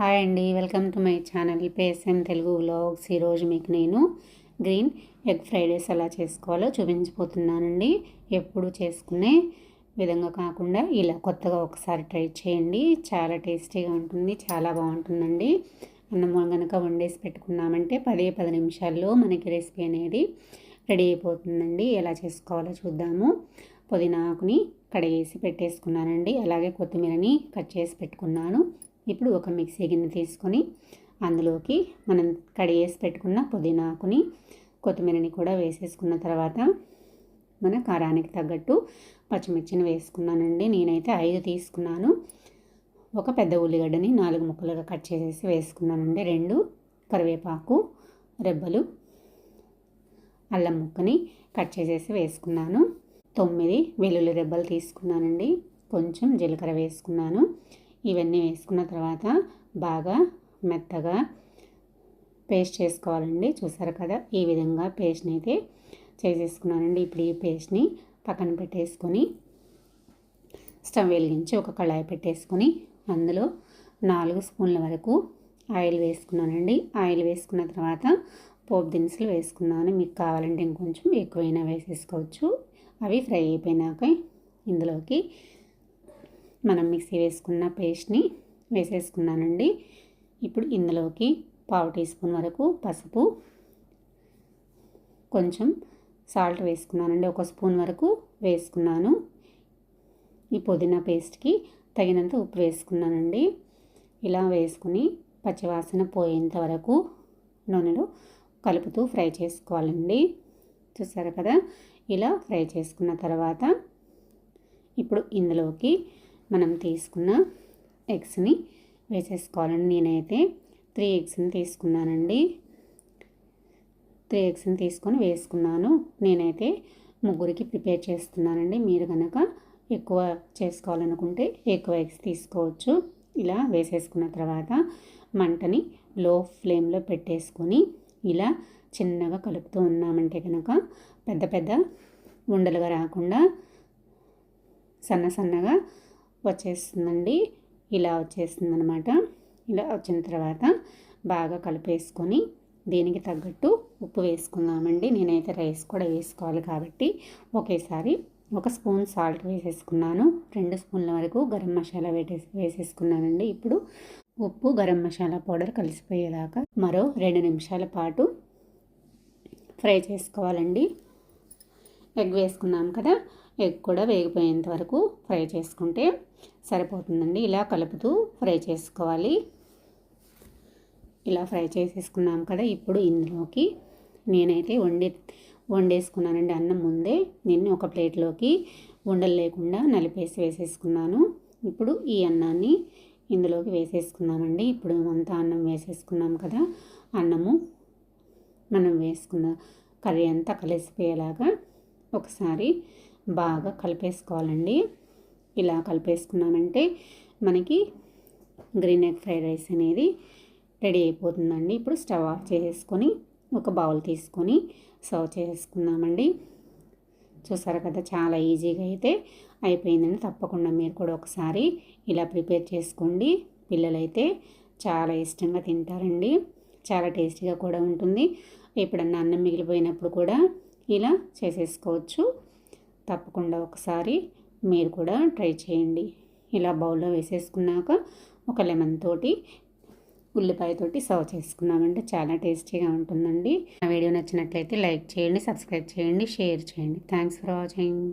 Hi అండి. Welcome to my channel PSM Telugu vlogs. ఈరోజు మీకు నేను గ్రీన్ ఎగ్ ఫ్రైడ్ రైస్ ఎలా చేసుకోవాలో చూపించబోతున్నానండి. ఎప్పుడు చేసుకునే విధంగా కాకుండా ఇలా కొత్తగా ఒకసారి ట్రై చేయండి. చాలా టేస్టీగా ఉంటుంది చాలా బాగుంటుందండి. అన్నం కనుక వండేసి పెట్టుకున్నామంటే పదే పది నిమిషాల్లో మనకి రెసిపీ అనేది రెడీ అయిపోతుందండి. ఎలా చేసుకోవాలో చూద్దాము. పుదీనాకుని కడిగేసి పెట్టేసుకున్నానండి. అలాగే కొత్తిమీరని కట్ చేసి పెట్టుకున్నాను. ఇప్పుడు ఒక మిక్సీ గిన్నె తీసుకొని అందులోకి మనం కడిగేసి పెట్టుకున్న పుదీనాకుని కొత్తిమీరని కూడా వేసేసుకున్న తర్వాత మన కారానికి తగ్గట్టు పచ్చిమిర్చిని వేసుకున్నానండి. నేనైతే ఐదు తీసుకున్నాను. ఒక పెద్ద ఉల్లిగడ్డని నాలుగు ముక్కలుగా కట్ చేసేసి వేసుకున్నానండి. రెండు కరివేపాకు రెబ్బలు అల్లం ముక్కని కట్ చేసేసి వేసుకున్నాను. తొమ్మిది వెల్లుల్లి రెబ్బలు తీసుకున్నానండి. కొంచెం జీలకర్ర వేసుకున్నాను. ఇవన్నీ వేసుకున్న తర్వాత బాగా మెత్తగా పేస్ట్ చేసుకోవాలండి. చూసారు కదా ఈ విధంగా పేస్ట్ని అయితే చేసేసుకున్నానండి. ఇప్పుడు ఈ పేస్ట్ని పక్కన పెట్టేసుకొని స్టవ్ వెలిగించి ఒక కళాయి పెట్టేసుకొని అందులో నాలుగు స్పూన్ల వరకు ఆయిల్ వేసుకున్నానండి. ఆయిల్ వేసుకున్న తర్వాత పోపు దినుసులు వేసుకున్నాను. మీకు కావాలంటే ఇంకొంచెం ఎక్కువైనా వేసేసుకోవచ్చు. అవి ఫ్రై అయిపోయినాక ఇందులోకి మనం మిక్సీ వేసుకున్న పేస్ట్ని వేసేసుకున్నానండి. ఇప్పుడు ఇందులోకి పావు టీ స్పూన్ వరకు పసుపు కొంచెం సాల్ట్ వేసుకున్నానండి. ఒక స్పూన్ వరకు వేసుకున్నాను. ఈ పుదీనా పేస్ట్కి తగినంత ఉప్పు వేసుకున్నానండి. ఇలా వేసుకుని పచ్చివాసన పోయేంత వరకు నూనెలో కలుపుతూ ఫ్రై చేసుకోవాలండి. చూసారు కదా? ఇలా ఫ్రై చేసుకున్న తర్వాత ఇప్పుడు ఇందులోకి మనం తీసుకున్న ఎగ్స్ని వేసేసుకోవాలండి. నేనైతే త్రీ ఎగ్స్ని తీసుకున్నానండి. త్రీ ఎగ్స్ని తీసుకొని వేసుకున్నాను. నేనైతే ముగ్గురికి ప్రిపేర్ చేస్తున్నానండి. మీరు కనుక ఎక్కువ చేసుకోవాలనుకుంటే ఎక్కువ ఎగ్స్ తీసుకోవచ్చు. ఇలా వేసేసుకున్న తర్వాత మంటని లో ఫ్లేమ్లో పెట్టేసుకొని ఇలా చిన్నగా కలుపుతూ ఉన్నామంటే కనుక పెద్ద పెద్ద ఉండలుగా రాకుండా సన్న సన్నగా వచ్చేస్తుందండి. ఇలా వచ్చేస్తుంది అనమాట ఇలా వచ్చిన తర్వాత బాగా కలిపేసుకొని దీనికి తగ్గట్టు ఉప్పు వేసుకుందామండి. నేనైతే రైస్ కూడా వేసుకోవాలి కాబట్టి. ఒకేసారి ఒక స్పూన్ సాల్ట్ వేసేసుకున్నాను. రెండు స్పూన్ల వరకు గరం మసాలా వేసేసి వేసేసుకున్నానండి. ఇప్పుడు ఉప్పు గరం మసాలా పౌడర్ కలిసిపోయేదాకా మరో రెండు నిమిషాల పాటు ఫ్రై చేసుకోవాలండి. ఎగ్ వేసుకున్నాం కదా ఎగ్ కూడా వేగిపోయేంత వరకు ఫ్రై చేసుకుంటే సరిపోతుందండి. ఇలా కలుపుతూ ఫ్రై చేసుకోవాలి. ఇలా ఫ్రై చేసేసుకున్నాం కదా ఇప్పుడు ఇందులోకి నేనైతే వండి వండేసుకున్నానండి అన్నం ముందే. నేను ఒక ప్లేట్లోకి ఉండలు లేకుండా నలిపేసి వేసేసుకున్నాను. ఇప్పుడు ఈ అన్నాన్ని ఇందులోకి వేసేసుకున్నామండి ఇప్పుడు అంతా అన్నం వేసేసుకున్నాం కదా అన్నము మనం వేసుకున్న కర్రీ అంతా కలిసిపోయేలాగా ఒకసారి బాగా కలిపేసుకోవాలండి. ఇలా కలిపేసుకున్నామంటే మనకి గ్రీన్ ఎగ్ ఫ్రైడ్ రైస్ అనేది రెడీ అయిపోతుందండి. ఇప్పుడు స్టవ్ ఆఫ్ చేసేసుకొని ఒక బౌల్ తీసుకొని సర్వ్ చేసుకుందామండి. చూసారు కదా చాలా ఈజీగా అయితే అయిపోయిందండి. తప్పకుండా మీరు కూడా ఒకసారి ఇలా ప్రిపేర్ చేసుకోండి. పిల్లలైతే చాలా ఇష్టంగా తింటారండి. చాలా టేస్టీగా కూడా ఉంటుంది. ఎప్పుడన్నా అన్నం మిగిలిపోయినప్పుడు కూడా ఇలా చేసేసుకోవచ్చు. తప్పకుండా ఒకసారి మీరు కూడా ట్రై చేయండి. ఇలా బౌల్లో వేసేసుకున్నాక ఒక లెమన్ తోటి ఉల్లిపాయతోటి సర్వ్ చేసుకున్నామంటే చాలా టేస్టీగా ఉంటుందండి. ఆ వీడియో నచ్చినట్లయితే లైక్ చేయండి సబ్స్క్రైబ్ చేయండి షేర్ చేయండి. Thanks for watching.